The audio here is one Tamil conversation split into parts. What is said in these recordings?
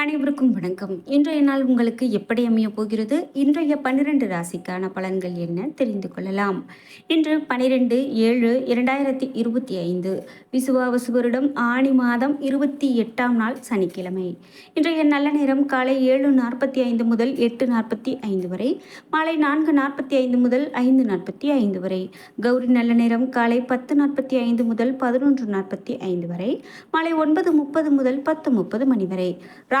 அனைவருக்கும் வணக்கம். இன்றைய நாள் உங்களுக்கு எப்படி அமைய போகிறது? இன்றைய பன்னிரண்டு ராசிக்கான பலன்கள் என்ன? தெரிந்து கொள்ளலாம். இன்று பனிரெண்டு ஏழு இரண்டாயிரத்தி இருபத்தி ஐந்து. விசுவாவசு வருடம் ஆணி மாதம் இருபத்தி எட்டாம் நாள் சனிக்கிழமை. இன்றைய நல்ல நேரம் காலை ஏழு நாற்பத்தி ஐந்து முதல் எட்டு நாற்பத்தி ஐந்து வரை மாலை நான்கு நாற்பத்தி ஐந்து முதல் ஐந்து நாற்பத்தி ஐந்து வரை கௌரி நல்ல நேரம் காலை பத்து நாற்பத்தி ஐந்து முதல் பதினொன்று நாற்பத்தி ஐந்து வரை மாலை ஒன்பது முப்பது முதல் பத்து முப்பது மணி வரை.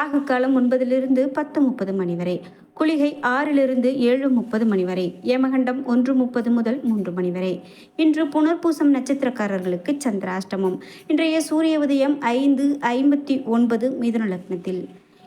ராகு காலம் ஒன்பதிலிருந்து பத்து முப்பது மணி வரை. குளிகை ஆறிலிருந்து ஏழு முப்பது மணி வரை. யமகண்டம் ஒன்று முப்பது முதல் மூன்று மணி வரை. இன்று புனர்பூசம் நட்சத்திரக்காரர்களுக்கு சந்திராஷ்டமம். இன்றைய சூரிய உதயம் ஐந்து ஐம்பத்தி ஒன்பது மிதுன லக்னத்தில்.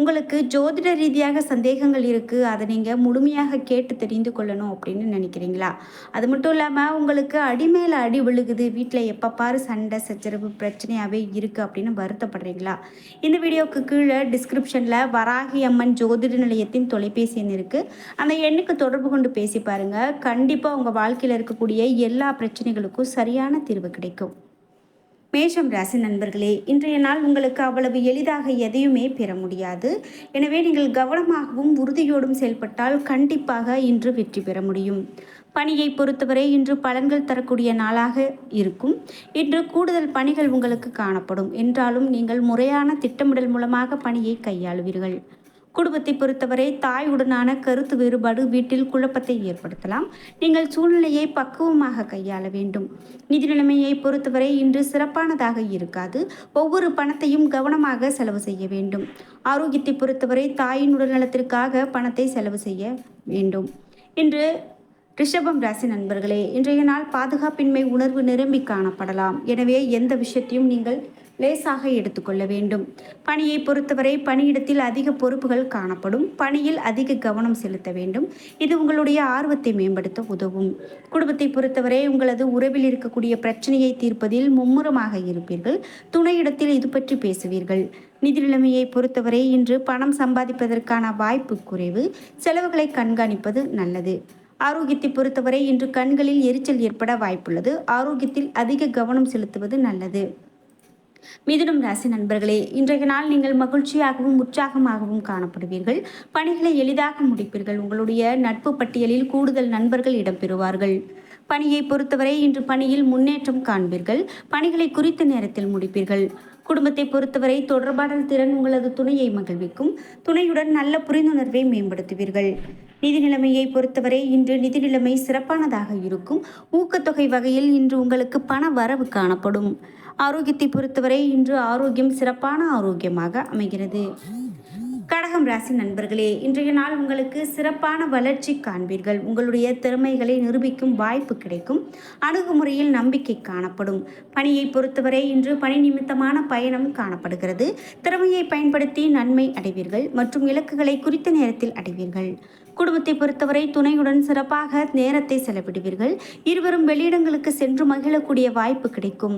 உங்களுக்கு ஜோதிட ரீதியாக சந்தேகங்கள் இருக்குது அதை நீங்கள் முழுமையாக கேட்டு தெரிந்து கொள்ளணும் அப்படின்னு நினைக்கிறீங்களா? அது மட்டும் இல்லாமல் உங்களுக்கு அடி மேலே அடி விழுகுது வீட்டில் எப்போ பாரு சண்டை சச்சரவு பிரச்சனையாகவே இருக்குது அப்படின்னு வருத்தப்படுறீங்களா? இந்த வீடியோவுக்கு கீழே டிஸ்கிரிப்ஷனில் வராகி அம்மன் ஜோதிட நிலையத்தின் தொலைபேசி எண் இருக்குது அந்த எண்ணுக்கு தொடர்பு கொண்டு பேசி பாருங்கள் கண்டிப்பாக உங்கள் வாழ்க்கையில் இருக்கக்கூடிய எல்லா பிரச்சனைகளுக்கும் சரியான தீர்வு கிடைக்கும். மேஷம் ராசி நண்பர்களே இன்றைய நாள் உங்களுக்கு அவ்வளவு எளிதாக எதையுமே பெற முடியாது. எனவே நீங்கள் கவனமாகவும் உறுதியோடும் செயல்பட்டால் கண்டிப்பாக இன்று வெற்றி பெற முடியும். பணியை பொறுத்தவரை இன்று பலன்கள் தரக்கூடிய நாளாக இருக்கும். இன்று கூடுதல் பணிகள் உங்களுக்கு காணப்படும். என்றாலும் நீங்கள் முறையான திட்டமிடல் மூலமாக பணியை கையாளுவீர்கள். குடும்பத்தை பொறுத்தவரை தாயுடனான கருத்து வேறுபாடு வீட்டில் குழப்பத்தை ஏற்படுத்தலாம். நீங்கள் சூழ்நிலையை பக்குவமாக கையாள வேண்டும். நிதி நிலைமையை பொறுத்தவரை இன்று சிறப்பானதாக இருக்காது. ஒவ்வொரு பணத்தையும் கவனமாக செலவு செய்ய வேண்டும். ஆரோக்கியத்தை பொறுத்தவரை தாயின் உடல்நலத்திற்காக பணத்தை செலவு செய்ய வேண்டும். இன்று ரிஷபம் ராசி நண்பர்களே இன்றைய நாள் பாதுகாப்பின்மை உணர்வு நிரம்பி காணப்படலாம். எனவே எந்த விஷயத்தையும் நீங்கள் லேசாக எடுத்துக்கொள்ள வேண்டும். பணியை பொறுத்தவரை பணியிடத்தில் அதிக பொறுப்புகள் காணப்படும். பணியில் அதிக கவனம் செலுத்த வேண்டும். இது உங்களுடைய ஆர்வத்தை மேம்படுத்த உதவும். குடும்பத்தை பொறுத்தவரை உங்களது உறவில் இருக்கக்கூடிய பிரச்சனையை தீர்ப்பதில் மும்முரமாக இருப்பீர்கள். துணையிடத்தில் இது பற்றி பேசுவீர்கள். நிதி நிலைமையை பொறுத்தவரை இன்று பணம் சம்பாதிப்பதற்கான வாய்ப்பு குறைவு. செலவுகளை கண்காணிப்பது நல்லது. ஆரோக்கியத்தை பொறுத்தவரை இன்று கண்களில் எரிச்சல் ஏற்பட வாய்ப்புள்ளது. ஆரோக்கியத்தில் அதிக கவனம் செலுத்துவது நல்லது. மிதுனம் ராசி நண்பர்களே இன்றைய நாள் நீங்கள் மகிழ்ச்சியாகவும் உற்சாகமாகவும் காணப்படுவீர்கள். பணிகளை எளிதாக முடிப்பீர்கள். உங்களுடைய நட்பு பட்டியலில் கூடுதல் நண்பர்கள் இடம்பெறுவார்கள். பணியை பொறுத்தவரை இன்று பணியில் முன்னேற்றம் காண்பீர்கள். பணிகளை குறித்த நேரத்தில் முடிப்பீர்கள். குடும்பத்தை பொறுத்தவரை தொடர்பாடல் திறன் உங்களது துணையை மகிழ்விக்கும். துணையுடன் நல்ல புரிந்துணர்வை மேம்படுத்துவீர்கள். நிதி நிலைமையை பொறுத்தவரை இன்று நிதி நிலைமை சிறப்பானதாக இருக்கும். ஊக்கத்தொகை வகையில் இன்று உங்களுக்கு பண வரவு காணப்படும். ஆரோக்கியத்தை பொறுத்தவரை இன்று ஆரோக்கியம் சிறப்பான ஆரோக்கியமாக அமைகிறது. கடகம் ராசி நண்பர்களே இன்றைய நாள் உங்களுக்கு சிறப்பான வளர்ச்சி காண்பீர்கள். உங்களுடைய திறமைகளை நிரூபிக்கும் வாய்ப்பு கிடைக்கும். அணுகுமுறையில் நம்பிக்கை காணப்படும். பணியை பொறுத்தவரை இன்று பணி நிமித்தமான பயணம் காணப்படுகிறது. திறமையை பயன்படுத்தி நன்மை அடைவீர்கள் மற்றும் இலக்குகளை குறித்த நேரத்தில் அடைவீர்கள். குடும்பத்தை பொறுத்தவரை துணையுடன் சிறப்பாக நேரத்தை செலவிடுவீர்கள். இருவரும் வெளியிடங்களுக்கு சென்று மகிழக்கூடிய வாய்ப்பு கிடைக்கும்.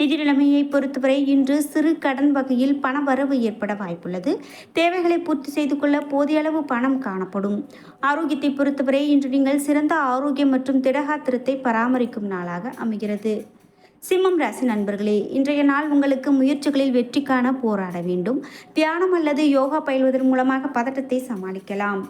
நிதி நிலைமையை பொறுத்தவரை இன்று சிறு கடன் வகையில் பண வரவு ஏற்பட வாய்ப்புள்ளது. தேவைகளை பூர்த்தி செய்து கொள்ள போதிய அளவு பணம் காணப்படும். ஆரோக்கியத்தை பொறுத்தவரை இன்று நீங்கள் சிறந்த ஆரோக்கியம் மற்றும் திடகாத்திரத்தை பராமரிக்கும் நாளாக அமைகிறது. சிம்மம் ராசி நண்பர்களே இன்றைய நாள் உங்களுக்கு முயற்சிகளில் வெற்றி காண போராட வேண்டும். தியானம் அல்லது யோகா பயில்வதன் மூலமாக பதட்டத்தை சமாளிக்கலாம்.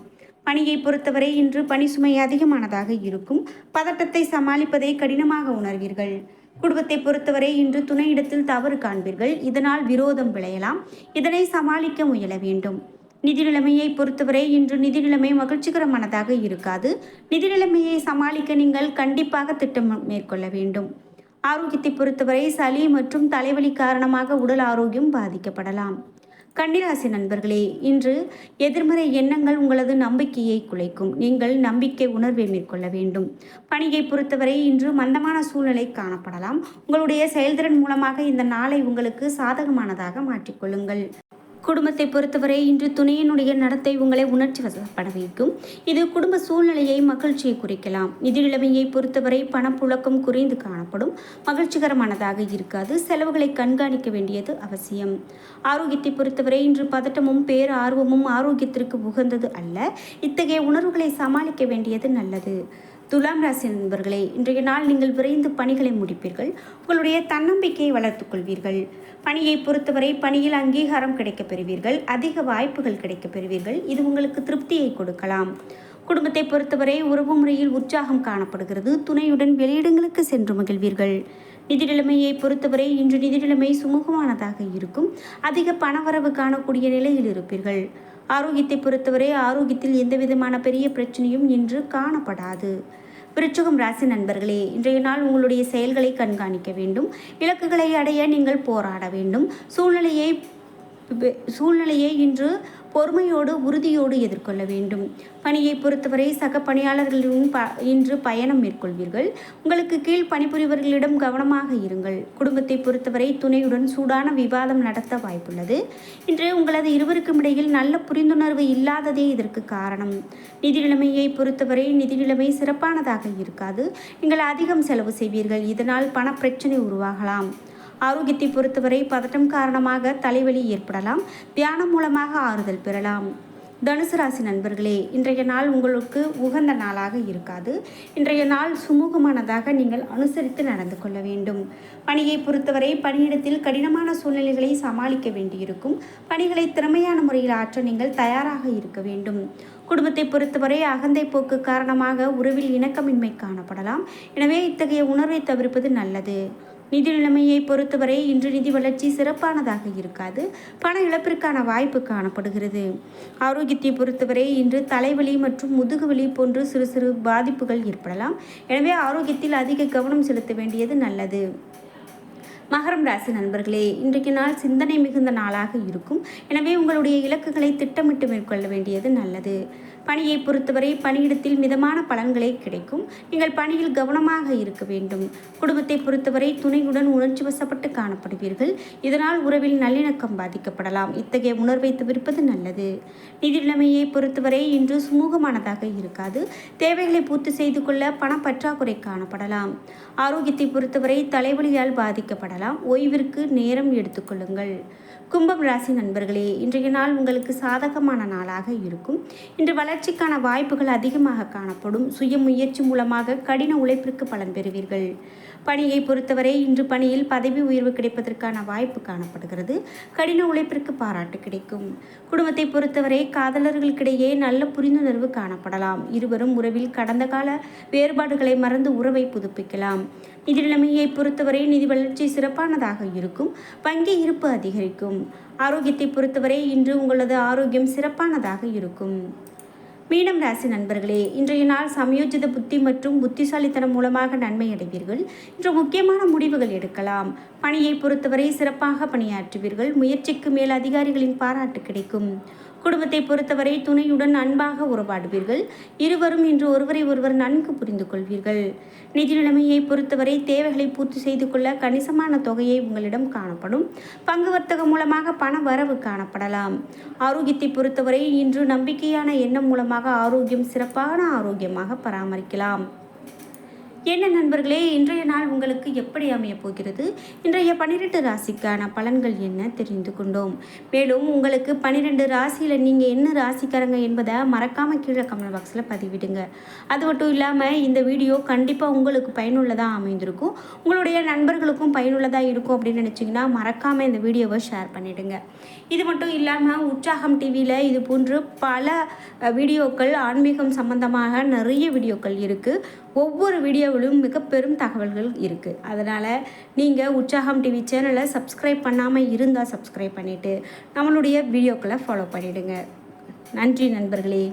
பணியை பொறுத்தவரை இன்று பணி சுமை அதிகமானதாக இருக்கும். பதட்டத்தை சமாளிப்பதை கடினமாக உணர்வீர்கள். குடும்பத்தை பொறுத்தவரை இன்று துணையிடத்தில் தவறு காண்பீர்கள். இதனால் விரோதம் விளையலாம். இதனை சமாளிக்க முயல வேண்டும். நிதி நிலைமையை பொறுத்தவரை இன்று நிதி நிலைமை மகிழ்ச்சிகரமானதாக இருக்காது. நிதி நிலைமையை சமாளிக்க நீங்கள் கண்டிப்பாக திட்டம் மேற்கொள்ள வேண்டும். ஆரோக்கியத்தை பொறுத்தவரை சளி மற்றும் தலைவலி காரணமாக உடல் ஆரோக்கியம் பாதிக்கப்படலாம். கன்னிராசி நண்பர்களே இன்று எதிர்மறை எண்ணங்கள் உங்களது நம்பிக்கையை குலைக்கும். நீங்கள் நம்பிக்கை உணர்வை மேற்கொள்ள வேண்டும். பணியை பொறுத்தவரை இன்று மந்தமான சூழ்நிலை காணப்படலாம். உங்களுடைய செயல்திறன் மூலமாக இந்த நாளை உங்களுக்கு சாதகமானதாக மாற்றிக்கொள்ளுங்கள். குடும்பத்தை பொறுத்தவரை இன்று துணையினுடைய நடத்தை உங்களை உணர்ச்சி வசப்பட வைக்கும். இது குடும்ப சூழ்நிலையை மகிழ்ச்சியை குறிக்கலாம். நிதி நிலைமையை பொறுத்தவரை பணப்புழக்கம் குறைந்து காணப்படும். மகிழ்ச்சிகரமானதாக இருக்காது. செலவுகளை கண்காணிக்க வேண்டியது அவசியம். ஆரோக்கியத்தை பொறுத்தவரை இன்று பதட்டமும் பேர் ஆர்வமும் ஆரோக்கியத்திற்கு உகந்தது அல்ல. இத்தகைய உணர்வுகளை சமாளிக்க வேண்டியது நல்லது. துலாம் ராசி நண்பர்களே இன்றைய நாள் நீங்கள் விரைந்து பணிகளை முடிப்பீர்கள். உங்களுடைய தன்னம்பிக்கையை வளர்த்துக் கொள்வீர்கள். பணியை பொறுத்தவரை பணியில் அங்கீகாரம் கிடைக்கப் பெறுவீர்கள். அதிக வாய்ப்புகள் கிடைக்கப் பெறுவீர்கள். இது உங்களுக்கு திருப்தியை கொடுக்கலாம். குடும்பத்தை பொறுத்தவரை உறவு முறையில் உற்சாகம் காணப்படுகிறது. துணையுடன் வெளியிடங்களுக்கு சென்று மகிழ்வீர்கள். நிதி நிலைமையை பொறுத்தவரை இன்று நிதி நிலைமை சுமூகமானதாக இருக்கும். அதிக பணவரவு காணக்கூடிய நிலையில் இருப்பீர்கள். ஆரோக்கியத்தை பொறுத்தவரை ஆரோக்கியத்தில் எந்தவிதமான பெரிய பிரச்சனையும் இன்று காணப்படாது. விருச்சகம் ராசி நண்பர்களே இன்றைய நாள் உங்களுடைய செயல்களை கண்காணிக்க வேண்டும். இலக்குகளை அடைய நீங்கள் போராட வேண்டும். சூழ்நிலையை சூழ்நிலையை இன்று பொறுமையோடு உறுதியோடு எதிர்கொள்ள வேண்டும். பணியை பொறுத்தவரை சக பணியாளர்களிடம் ப இன்று பயணம் மேற்கொள்வீர்கள். உங்களுக்கு கீழ் பணிபுரிவர்களிடம் கவனமாக இருங்கள். குடும்பத்தை பொறுத்தவரை துணையுடன் சூடான விவாதம் நடத்த வாய்ப்புள்ளது. இன்று உங்களது இருவருக்கும் இடையில் நல்ல புரிந்துணர்வு இல்லாததே இதற்கு காரணம். நிதி நிலைமையை பொறுத்தவரை நிதி நிலைமை சிறப்பானதாக இருக்காது. நீங்கள் அதிகம் செலவு செய்வீர்கள். இதனால் பண பிரச்சனை உருவாகலாம். ஆரோக்கியத்தை பொறுத்தவரை பதட்டம் காரணமாக தலைவலி ஏற்படலாம். தியானம் மூலமாக ஆறுதல் பெறலாம். தனுசு ராசி நண்பர்களே இன்றைய நாள் உங்களுக்கு உகந்த நாளாக இருக்காது. இன்றைய நாள் சுமூகமானதாக நீங்கள் அனுசரித்து நடந்து கொள்ள வேண்டும். பணியை பொறுத்தவரை பணியிடத்தில் கடினமான சூழ்நிலைகளை சமாளிக்க வேண்டியிருக்கும். பணிகளை திறமையான முறையில் ஆற்ற நீங்கள் தயாராக இருக்க வேண்டும். குடும்பத்தை பொறுத்தவரை அகந்தை போக்கு காரணமாக உறவில் இணக்கமின்மை காணப்படலாம். எனவே இத்தகைய உணர்வை தவிர்ப்பது நல்லது. நிதி நிலைமையை பொறுத்தவரை இன்று நிதி வளர்ச்சி சிறப்பானதாக இருக்காது. பண இழப்பிற்கான வாய்ப்பு காணப்படுகிறது. ஆரோக்கியத்தை பொறுத்தவரை இன்று தலைவலி மற்றும் முதுகுவலி போன்று சிறு சிறு பாதிப்புகள் ஏற்படலாம். எனவே ஆரோக்கியத்தில் அதிக கவனம் செலுத்த வேண்டியது நல்லது. மகரம் ராசி நண்பர்களே இன்றைக்கு நாள் சிந்தனை மிகுந்த நாளாக இருக்கும். எனவே உங்களுடைய இலக்குகளை திட்டமிட்டு மேற்கொள்ள வேண்டியது நல்லது. பணியை பொறுத்தவரை பணியிடத்தில் மிதமான பலன்களே கிடைக்கும். நீங்கள் பணியில் கவனமாக இருக்க வேண்டும். குடும்பத்தை பொறுத்தவரை துணையுடன் உணர்ச்சி வசப்பட்டு காணப்படுவீர்கள். இதனால் உறவில் நல்லிணக்கம் பாதிக்கப்படலாம். இத்தகைய உணர்வை தவிர்ப்பது நல்லது. நிதி நிலைமையை பொறுத்தவரை இன்று சுமூகமானதாக இருக்காது. தேவைகளை பூர்த்தி செய்து கொள்ள பண பற்றாக்குறை காணப்படலாம். ஆரோக்கியத்தை பொறுத்தவரை தலைவலியால் பாதிக்கப்படலாம். ஓய்விற்கு நேரம் எடுத்துக்கொள்ளுங்கள் கும்பம் ராசி நண்பர்களே இன்றைய நாள் உங்களுக்கு சாதகமான நாளாக இருக்கும். இன்று வளர்ச்சிக்கான வாய்ப்புகள் அதிகமாக காணப்படும். சுய முயற்சி மூலமாக கடின உழைப்பிற்கு பலன் பெறுவீர்கள். பணியை பொறுத்தவரை இன்று பணியில் பதவி உயர்வு கிடைப்பதற்கான வாய்ப்பு காணப்படுகிறது. கடின உழைப்பிற்கு பாராட்டு கிடைக்கும். குடும்பத்தை பொறுத்தவரை காதலர்களுக்கிடையே நல்ல புரிந்துணர்வு காணப்படலாம். இருவரும் உறவில் கடந்த கால வேறுபாடுகளை மறந்து உறவை புதுப்பிக்கலாம். நிதி நிலைமையை பொறுத்தவரை நிதி வளர்ச்சி சிறப்பானதாக இருக்கும். வங்கி இருப்பு அதிகரிக்கும். ஆரோக்கியத்தை பொறுத்தவரை இன்று உங்களது ஆரோக்கியம் சிறப்பானதாக இருக்கும். மீனம் ராசி நண்பர்களே இன்றைய நாள் சமயோஜித புத்தி மற்றும் புத்திசாலித்தனம் மூலமாக நன்மை அடைவீர்கள். இன்று முக்கியமான முடிவுகள் எடுக்கலாம். பணியை பொறுத்தவரை சிறப்பாக பணியாற்றுவீர்கள். முயற்சிக்கு மேல் அதிகாரிகளின் பாராட்டு கிடைக்கும். குடும்பத்தை பொறுத்தவரை துணையுடன் அன்பாக உறவாடுவீர்கள். இருவரும் இன்று ஒருவரை ஒருவர் நன்கு புரிந்து கொள்வீர்கள். நிதி நிலைமையை பொறுத்தவரை தேவைகளை பூர்த்தி செய்து கொள்ள கணிசமான தொகையை உங்களிடம் காணப்படும். பங்கு வர்த்தகம் மூலமாக பண வரவு காணப்படலாம். ஆரோக்கியத்தை பொறுத்தவரை இன்று நம்பிக்கையான எண்ணம் மூலமாக ஆரோக்கியம் சிறப்பான ஆரோக்கியமாக பராமரிக்கலாம். என்ன நண்பர்களே இன்றைய நாள் உங்களுக்கு எப்படி அமைய போகிறது? இன்றைய பன்னிரெண்டு ராசிக்கான பலன்கள் என்ன தெரிந்து கொண்டோம். மேலும் உங்களுக்கு பன்னிரெண்டு ராசியில் நீங்கள் என்ன ராசிக்காரங்க என்பதை மறக்காமல் கீழே கமெண்ட் பாக்ஸில் பதிவிடுங்க. அது மட்டும் இல்லாமல் இந்த வீடியோ கண்டிப்பாக உங்களுக்கு பயனுள்ளதாக அமைந்திருக்கும். உங்களுடைய நண்பர்களுக்கும் பயனுள்ளதாக இருக்கும் அப்படின்னு நினச்சிங்கன்னா மறக்காமல் இந்த வீடியோவை ஷேர் பண்ணிவிடுங்க இது மட்டும் இல்லாமல் உற்சாகம் டிவியில் இது போன்று பல வீடியோக்கள் ஆன்மீகம் சம்பந்தமாக நிறைய வீடியோக்கள் இருக்குது ஒவ்வொரு வீடியோவிலும் மிக பெரும் தகவல்கள் இருக்குது அதனால் நீங்கள் உற்சாகம் டிவி சேனலை சப்ஸ்கிரைப் பண்ணாமல் இருந்தால் சப்ஸ்கிரைப் பண்ணிவிட்டு நம்மளுடைய வீடியோக்களை ஃபாலோ பண்ணிவிடுங்க நன்றி நண்பர்களே.